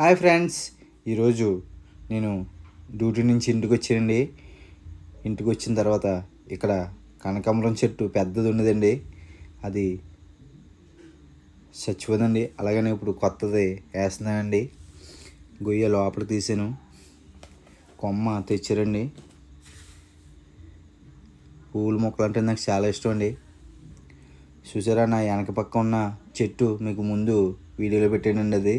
Hi friends. ఈరోజు నేను duty నుంచి ఇంటికి వచ్చానండి. ఇంటికి వచ్చిన తర్వాత ఇక్కడ కనకాంబరం చెట్టు పెద్దది ఉన్నదండి. అది చచ్చిపోదండి. అలాగనే ఇప్పుడు కొత్తది వేస్తున్నానండి. గొయ్య లోపల తీసాను. కొమ్మ తెచ్చారండి. పూల మొక్కలు అంటే నాకు చాలా ఇష్టం అండి. చూసారా నా వెనక పక్క ఉన్న చెట్టు మీకు ముందు వీడియోలో పెట్టానండి అది.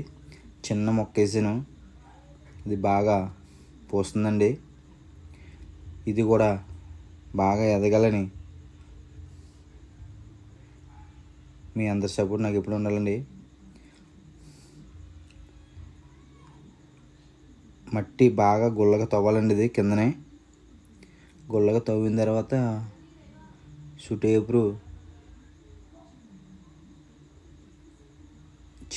చిన్న మొక్క వేసాను అది బాగా పోస్తుందండి. ఇది కూడా బాగా ఎదగాలని మీ అందరి సపోర్ట్ నాకు ఎప్పుడు ఉండాలండి. మట్టి బాగా గుల్లగా తవ్వాలండి ఇది కిందనే. గుల్లగా తవ్విన తర్వాత చుట్టేపురు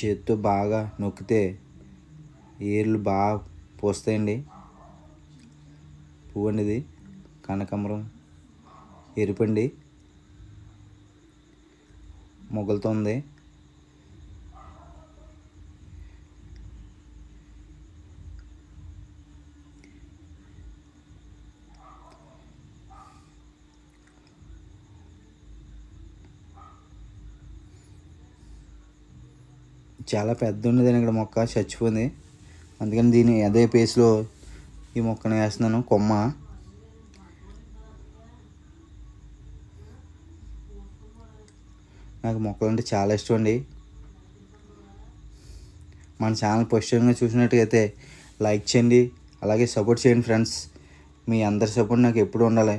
చేత్తో బాగా నొక్కితే ఏర్లు బాగా పోస్తాయండి. పువ్వు అండి ఇది కనకాంబరం ఎరుపండి. మొగ్గలతో చాలా పెద్ద ఉన్నదండి ఇక్కడ మొక్క చచ్చిపోయింది. అందుకని దీన్ని అదే పేస్లో ఈ మొక్కను వేస్తున్నాను కొమ్మ. నాకు మొక్కలు అంటే చాలా ఇష్టం అండి. మన ఛానల్ పొజిషన్గా చూసినట్టుగైతే లైక్ చేయండి అలాగే సపోర్ట్ చేయండి ఫ్రెండ్స్. మీ అందరి సపోర్ట్ నాకు ఎప్పుడు ఉండాలి.